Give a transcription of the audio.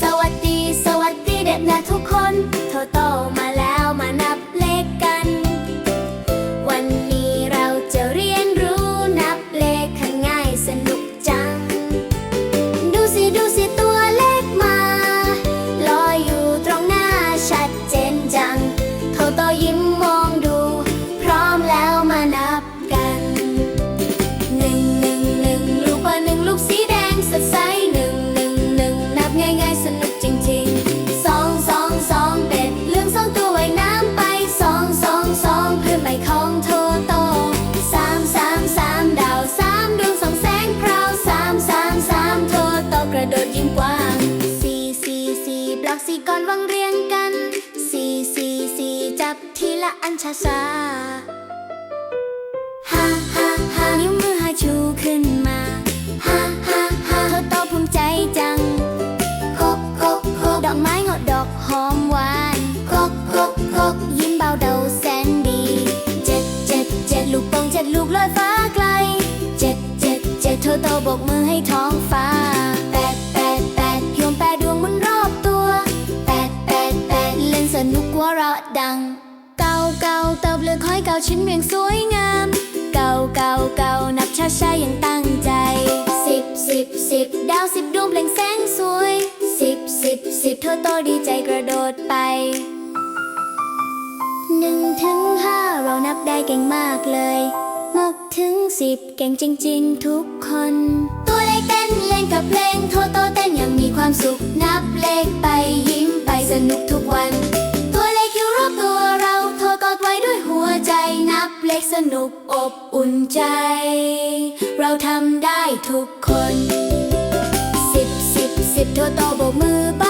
สวัสดี สวัสดีเด็กนะทุกคน โทโตมาแล้วมานับเลขกัน วันนี้เราจะเรียนรู้นับเลขข้างง่ายสนุกจัง ดูสิ ดูสิ ตัวเลขมาลอยอยู่ตรงหน้าชัดเจนจัง โทโตยิ้ม สี่บล็อกสี่ก้อนวางเรียงกันสี่สี่สี่จับทีละอันช้าช้าฮ่าฮ่าฮ่านิ้วมือหาชูขึ้นมาฮ่าฮ่าฮ่าเธอโตภูมิใจจังโคกโคกโคกดอกไม้งดดอกหอมหวานโคกโคกโคกยิ้มเบาเดาแสนดีเจ็ดเจ็ดเจ็ดลูกโป่งเจ็ดลูกลอยฟ้าไกลเจ็ดเจ็ดเจ็ดเธอโตโบกมือให้ท้อง เราะดัง เก่าเก่าเติบเลยค่อยเก่าชิ้นเมียงสวยงาม เก่าเก่าเก่านับช้าช้าอย่างตั้งใจสิบสิบสิบดาวสิบดวงเปล่งแสงสวยสิบสิบสิบเธอโตดีใจกระโดดไปหนึ่งถึงห้าเรานับได้เก่งมากเลยหกถึงสิบเก่งจริง ๆ ทุกคน ตัวเลขเต้นเล่นกับเพลงโทโตเต้นอย่างมีความสุขนับเลขไปยิ้มไปสนุกทุก สนุกอบอุ่นใจ เราทำได้ทุกคน สิบสิบสิบโทโต